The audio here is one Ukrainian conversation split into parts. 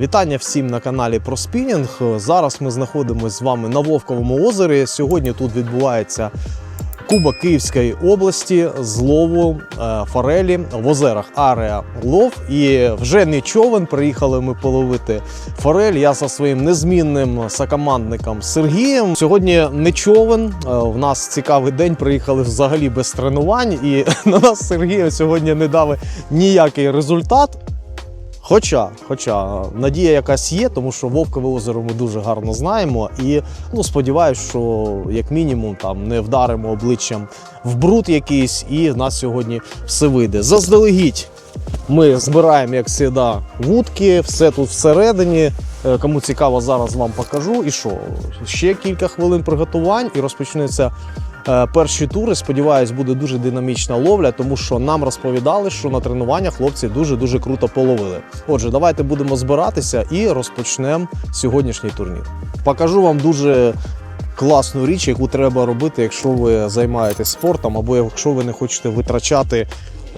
Вітання всім на каналі про спінінг. Зараз ми знаходимося з вами на Вовковому озері. Сьогодні тут відбувається Кубок Київської області з лову е, форелі в озерах Ареа Лов. І вже не човен. Приїхали ми половити форель. Я за своїм незмінним сокомандником Сергієм. Сьогодні не човен. Е, В нас цікавий день. Приїхали взагалі без тренувань, і на нас з Сергієм сьогодні не дали ніякий результат. Хоча, хоча надія якась є, тому що Вовкове озеро ми дуже гарно знаємо. І ну, сподіваюся, що як мінімум там не вдаримо обличчям в бруд якийсь, і в нас сьогодні все вийде. Заздалегідь ми збираємо, як завжди, вудки, все тут всередині. Е, Кому цікаво, зараз вам покажу. І що? Ще кілька хвилин приготувань і розпочнеться перші тури. Сподіваюсь, буде дуже динамічна ловля, тому що нам розповідали, що на тренуваннях хлопці дуже-дуже круто половили. Отже, давайте будемо збиратися і розпочнемо сьогоднішній турнір. Покажу вам дуже класну річ, яку треба робити, якщо ви займаєтесь спортом, або якщо ви не хочете витрачати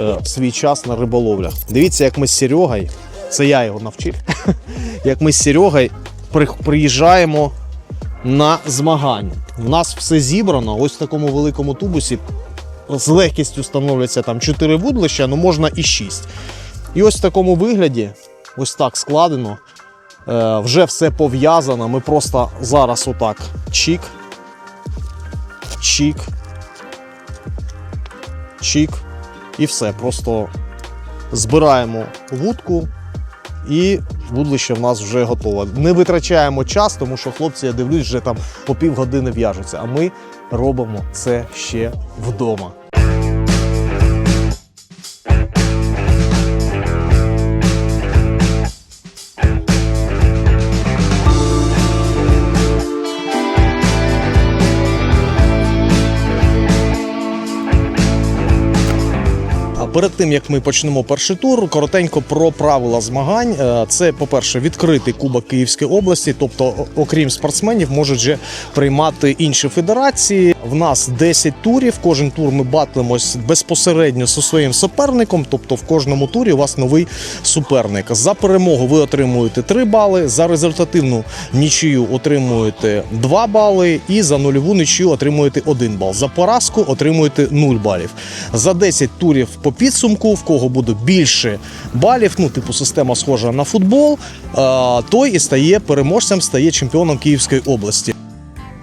е, свій час на риболовлях. Дивіться, як ми з Серегою, це я його навчив, як ми з Серегою при- приїжджаємо на змагання. У нас все зібрано, ось в такому великому тубусі. З легкістю становляться там 4 вудлища, ну можна і 6. І ось в такому вигляді, ось так складено. Е, вже все пов'язано. Ми просто зараз отак чік, чік, чік. І все. Просто збираємо вудку і вудлище в нас вже готове. Не витрачаємо час, тому що хлопці, я дивлюсь, вже там по півгодини в'яжуться. А ми робимо це ще вдома. Перед тим як ми почнемо перший тур, коротенько про правила змагань. Е, Це, по-перше, відкритий Кубок Київської області, тобто, окрім спортсменів, можуть вже приймати інші федерації. В нас 10 турів. Кожен тур ми батлимось безпосередньо зі своїм суперником. Тобто, в кожному турі у вас новий суперник. За перемогу ви отримуєте 3 бали, за результативну нічию отримуєте 2 бали, і за нульову нічию отримуєте 1 бал. За поразку отримуєте 0 балів. За 10 турів по підсумку, в кого буде більше балів, ну типу система схожа на футбол, той і стає переможцем, стає чемпіоном Київської області.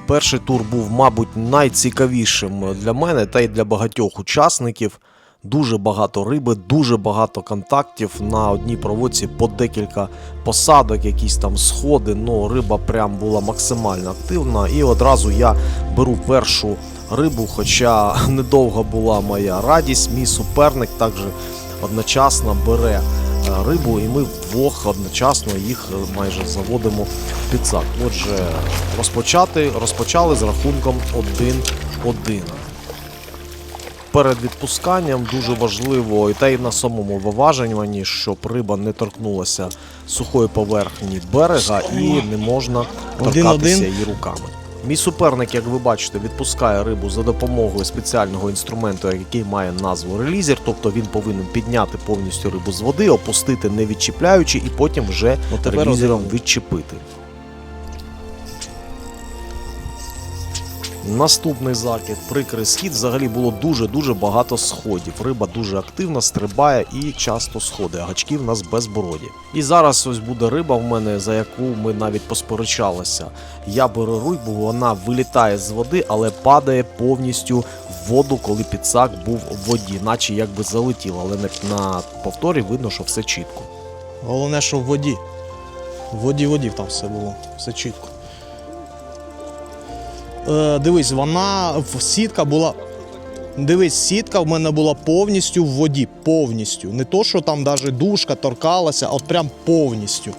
Перший тур був, мабуть, найцікавішим для мене та й для багатьох учасників. Дуже багато риби, дуже багато контактів на одній проводці по декілька посадок, якісь там сходи. Ну, риба прям була максимально активна. І одразу я беру першу рибу, хоча недовго була моя радість. Мій суперник також одночасно бере е, рибу, і ми вдвох одночасно їх е, майже заводимо в підсак. Отже, розпочати розпочали з рахунком 1-1. Перед відпусканням дуже важливо, і та й на самому виважуванні, щоб риба не торкнулася сухої поверхні берега і не можна торкатися її руками. Мій суперник, як ви бачите, відпускає рибу за допомогою спеціального інструменту, який має назву релізер, тобто він повинен підняти повністю рибу з води, опустити не відчіпляючи, і потім вже тепер релізером відчепити. Наступний закид, прикрий схід. Взагалі було дуже-дуже багато сходів. Риба дуже активно стрибає і часто сходить, а гачки в нас безбороді. І зараз ось буде риба в мене, за яку ми навіть посперечалися. Я беру рибу, вона вилітає з води, але падає повністю в воду, коли підсак був в воді, наче якби залетів, але на- повторі видно, що все чітко. Головне, що в воді. В воді воді там все було, все чітко. Е, дивись, вона сітка була. Дивись, сітка в мене була повністю в воді. Повністю. Не то, що там навіть дужка торкалася, а от прям повністю.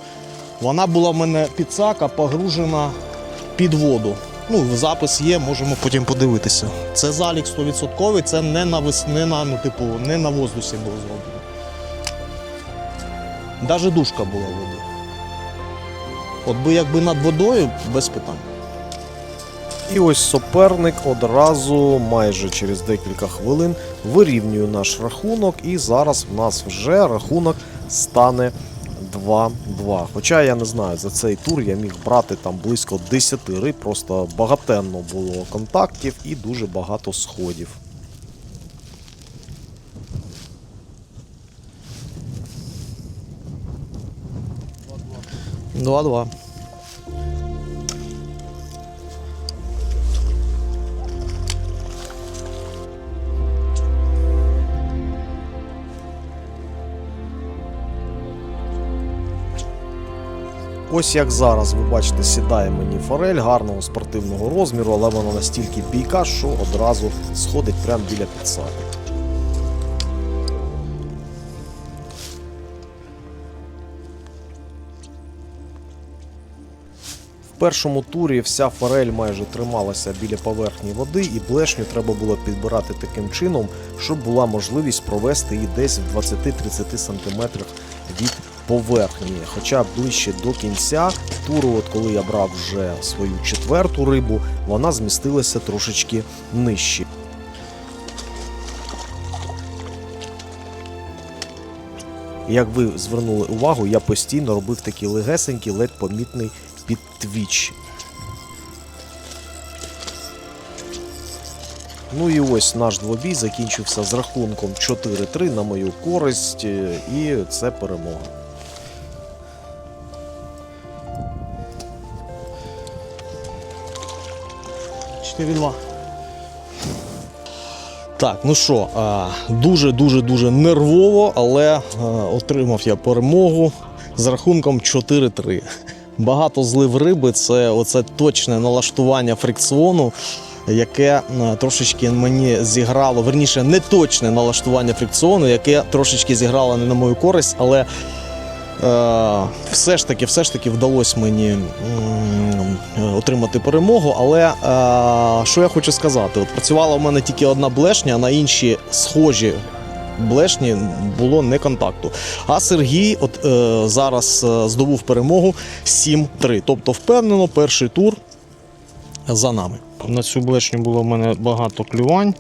Вона була в мене підсака погружена під воду. Ну, запис є, можемо потім подивитися. Це залік 100%, це не на на, ну, типу, не на воздусі було зроблено. Даже дужка була в воді. От би якби над водою, без питань. І ось суперник одразу, майже через декілька хвилин, вирівнює наш рахунок. І зараз в нас вже рахунок стане 2-2. Хоча я не знаю, за цей тур я міг брати там близько 10 риб, просто багатенно було контактів і дуже багато сходів. 2-2. Ось як зараз ви бачите, сідає мені форель гарного спортивного розміру, але вона настільки бійка, що одразу сходить прямо біля підсаки. В першому турі вся форель майже трималася біля поверхні води, і блешню треба було підбирати таким чином, щоб була можливість провести її десь в 20-30 см від поверхні. Хоча ближче до кінця туру, от коли я брав вже свою четверту рибу, вона змістилася трошечки нижче. Як ви звернули увагу, я постійно робив такий легесенький, ледь помітний підтвіч. Ну і ось наш двобій закінчився з рахунком 4-3 на мою користь, е, і це перемога. Чотири два. Так, ну що, дуже-дуже дуже нервово, але отримав я перемогу з рахунком 4-3. Багато злив риби це оце точне налаштування фрикціону, яке трошечки мені зіграло, верніше, не точне налаштування фрикціону, яке трошечки зіграло не на мою користь, але все ж таки, все ж таки вдалося мені е, отримати перемогу. Але е, що я хочу сказати? От працювала в мене тільки одна блешня, а на інші схожі блешні було не контакту. А Сергій от, е, зараз е, здобув перемогу 7-3. Тобто, впевнено, перший тур за нами. На цю блешню було в мене багато клювань,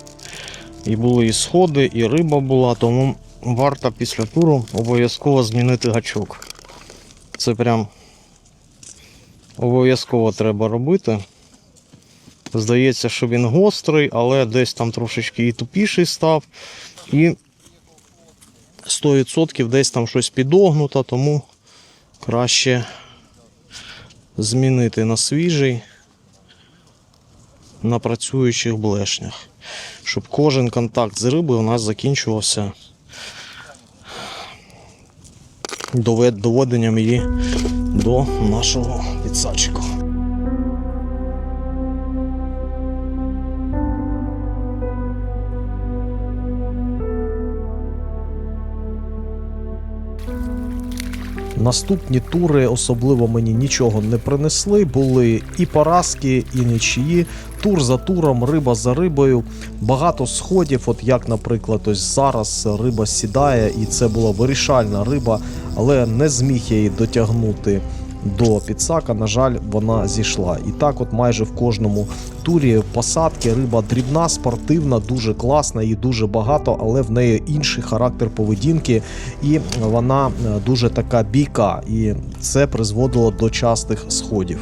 і були і сходи, і риба була, тому варто після туру обов'язково змінити гачок. Це прям обов'язково треба робити. Здається, що він гострий, але десь там трошечки і тупіший став. І 100% десь там щось підогнуто, тому краще змінити на свіжий на працюючих блешнях. Щоб кожен контакт з рибою у нас закінчувався довед- доводенням її до нашого підсадчика. Наступні тури особливо мені нічого не принесли. Були і поразки, і нічиї. Тур за туром, риба за рибою. Багато сходів. От як, наприклад, ось зараз риба сідає, і це була вирішальна риба, але не зміг я її дотягнути до підсака. На жаль, вона зійшла. І так, от майже в кожному турі посадки риба дрібна, спортивна, дуже класна, її дуже багато, але в неї інший характер поведінки, і вона е, дуже така бійка. І це призводило до частих сходів.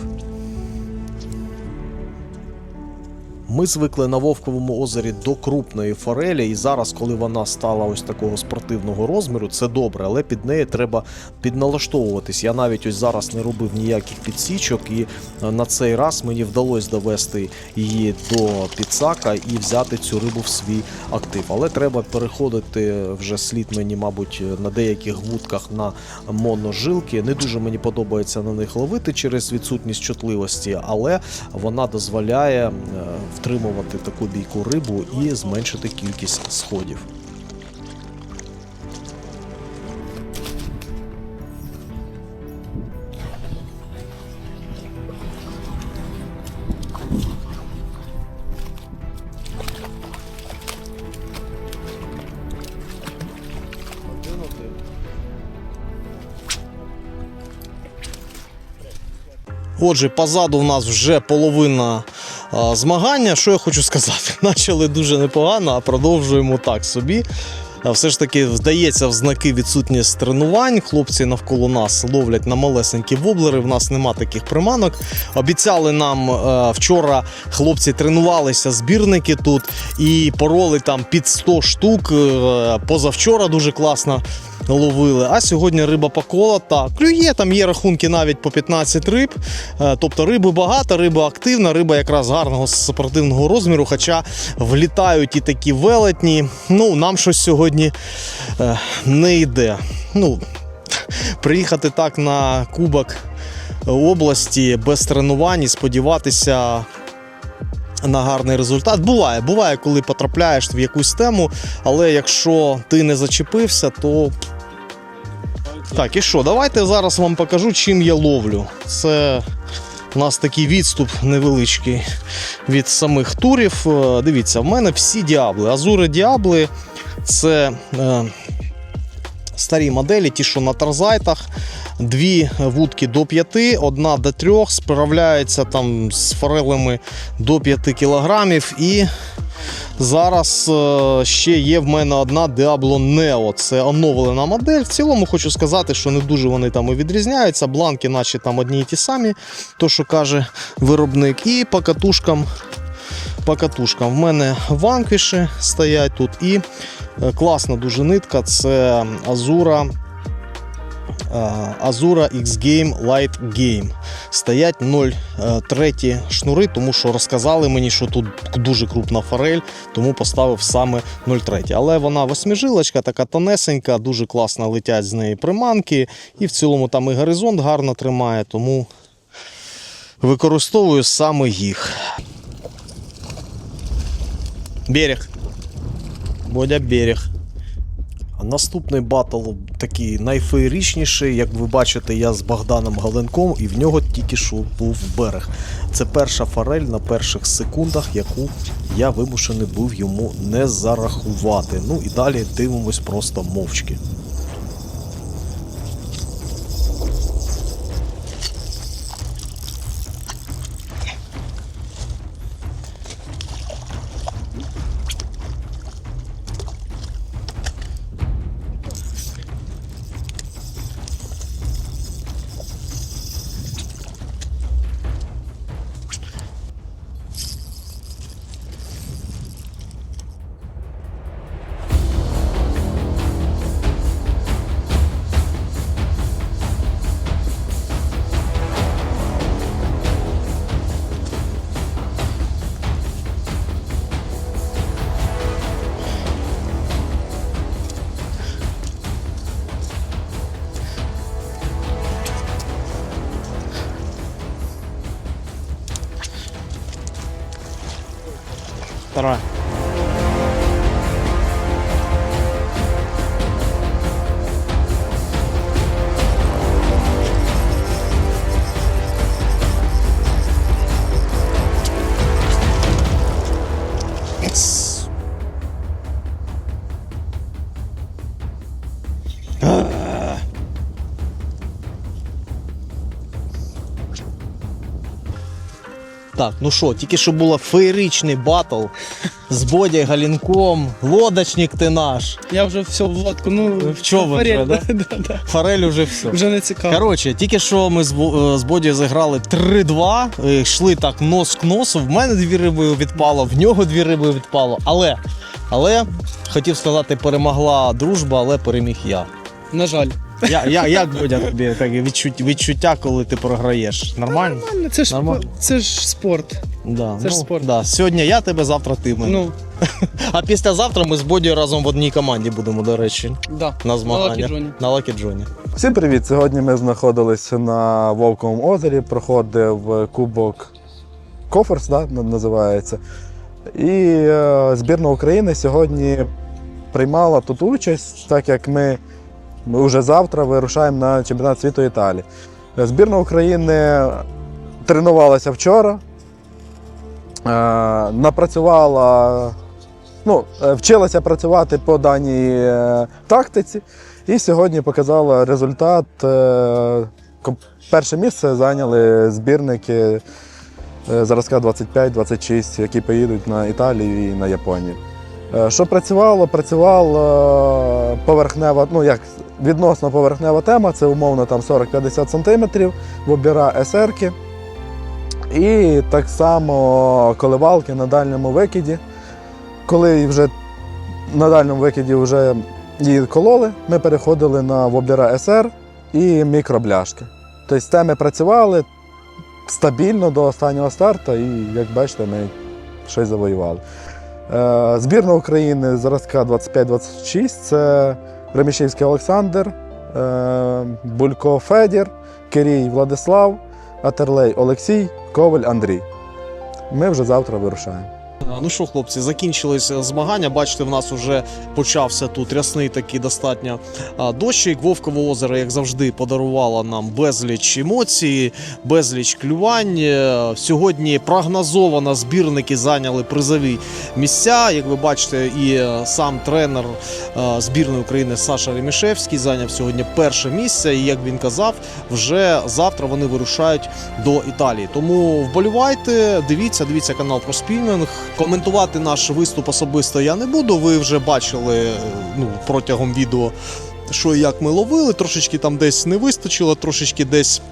Ми звикли на Вовковому озері до крупної форелі, і зараз, коли вона стала ось такого спортивного розміру, це добре, але під неї треба підналаштовуватись. Я навіть ось зараз не робив ніяких підсічок, і е, на цей раз мені вдалося довести її до підсака і взяти цю рибу в свій актив. Але треба переходити вже слід мені, мабуть, на деяких вудках на моножилки. Не дуже мені подобається на них ловити через відсутність чутливості, але вона дозволяє е, втримувати таку бійку рибу і зменшити кількість сходів. Отже, позаду в нас вже половина змагання. Що я хочу сказати? Почали дуже непогано, а продовжуємо так собі. Все ж таки вдається в знаки відсутність тренувань. Хлопці навколо нас ловлять на малесенькі воблери. В нас нема таких приманок. Обіцяли нам е, вчора хлопці тренувалися, збірники тут і пороли там під 100 штук. Е, Позавчора дуже класно ловили. А сьогодні риба поколота. Клює, там є рахунки навіть по 15 риб. Е, Тобто риби багато, риба активна, риба якраз гарного спортивного розміру. Хоча влітають і такі велетні. Ну, нам щось сьогодні е, не йде. Ну, приїхати так на кубок області без тренувань і сподіватися. На гарний результат. Буває, буває, коли потрапляєш в якусь тему, але якщо ти не зачепився, то. Так, і що? Давайте зараз вам покажу, чим я ловлю. Це у нас такий відступ невеличкий від самих турів. Е, Дивіться, в мене всі діабли. Азури діабли це е, старі моделі, ті, що на тарзайтах. Дві вудки до 5, одна до 3, справляється там з форелами до 5 кілограмів. І зараз е, ще є в мене одна Diablo Neo. Це оновлена модель. В цілому хочу сказати, що не дуже вони там і відрізняються. Бланки, наче там одні і ті самі, то що каже виробник. І по катушкам. По катушкам. В мене ванквіші стоять тут. І е, класна дуже нитка. Це Азура. Azura X Game Light Game. Стоять 0,3 шнури, тому що розказали мені, що тут дуже крупна форель, тому поставив саме 0,3. Але вона восьмижилочка, така тонесенька, дуже класно летять з неї приманки. І в цілому там і горизонт гарно тримає, тому використовую саме їх. Берег. Бодя берег. Наступний батл такий найфеєрічніший. Як ви бачите, я з Богданом Галенком, і в нього тільки що був берег. Це перша форель на перших секундах, яку я вимушений був йому не зарахувати. Ну і далі дивимось просто мовчки. Вторая. Так, ну що, тільки що було феєричний батл з Бодя Галінком. Лодочник ти наш. Я вже все в лодку, ну В вже, форель, да? да, да. Форель уже все. Вже не цікаво. Коротше, тільки що ми з, е, з Боді зіграли 3-2, е, йшли так нос к носу. В мене дві риби відпало, в нього дві риби відпало. Але, але хотів сказати, перемогла дружба, але переміг я. На жаль. Я, я як Бодя тобі так, відчуття, відчуття, коли ти програєш? Нормально? Ну, Це ж Нормально. це ж спорт. Да, Це ж ну, спорт. Да. Сьогодні я тебе, завтра ти мене. Ну, А післязавтра ми з Боді разом в одній команді будемо, до речі, да. на змаганнях. Джоні. На Лакі Джоні. Всім привіт! Сьогодні ми знаходилися на Вовковому озері, проходив кубок Коферс, да, називається. І е, збірна України сьогодні приймала тут участь, так як ми, ми вже завтра вирушаємо на чемпіонат світу Італії. Збірна України тренувалася вчора, е, напрацювала, ну, е, вчилася працювати по даній е, тактиці. І сьогодні показала результат. Перше місце зайняли збірники зразка 25-26, які поїдуть на Італію і на Японію. Що працювало? Працювала поверхнева, ну як відносно поверхнева тема, це умовно там 40-50 см, вобіра есерки. І так само коливалки на дальньому викиді. Коли вже на дальньому викиді вже її кололи, ми переходили на воблера СР і мікробляшки. Тобто теми працювали стабільно до останнього старту, і як бачите, ми щось завоювали. Е, Збірна України зразка 25-26 це Ремішівський Олександр, е, Булько Федір, Кирій Владислав, Атерлей Олексій, Коваль Андрій. Ми вже завтра вирушаємо. Ну що, хлопці, закінчилися змагання. Бачите, в нас вже почався тут рясний такий достатньо дощик. Вовкове озеро, як завжди, подарувало нам безліч емоцій, безліч клювань. Е, Сьогодні прогнозовано збірники зайняли призові місця. Як ви бачите, і е, сам тренер е, збірної України Саша Ремішевський зайняв сьогодні перше місце. І як він казав, вже завтра вони вирушають до Італії. Тому вболівайте, дивіться, дивіться канал про спільнинг. Коментувати наш виступ особисто я не буду. Ви вже бачили е, ну, протягом відео, що і як ми ловили. Трошечки там десь не вистачило, трошечки десь.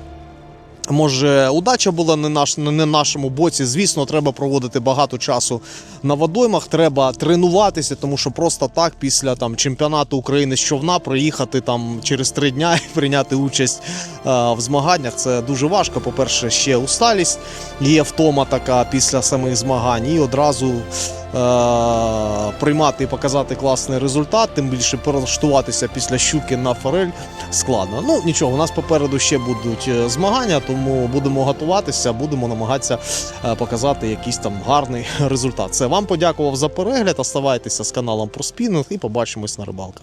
Може, удача була не наш не на нашому боці. Звісно, треба проводити багато часу на водоймах. Треба тренуватися, тому що просто так, після там чемпіонату України з човна, проїхати там через три дня і прийняти участь е, в змаганнях. Це дуже важко. По-перше, ще усталість є втома така після самих змагань, і одразу приймати і показати класний результат. Тим більше перелаштуватися після щуки на форель складно. Ну нічого, у нас попереду ще будуть е, змагання, тому будемо готуватися, будемо намагатися е, показати якийсь там гарний результат. Це вам подякував за перегляд. Оставайтеся з каналом про спінінг і побачимось на рибалках.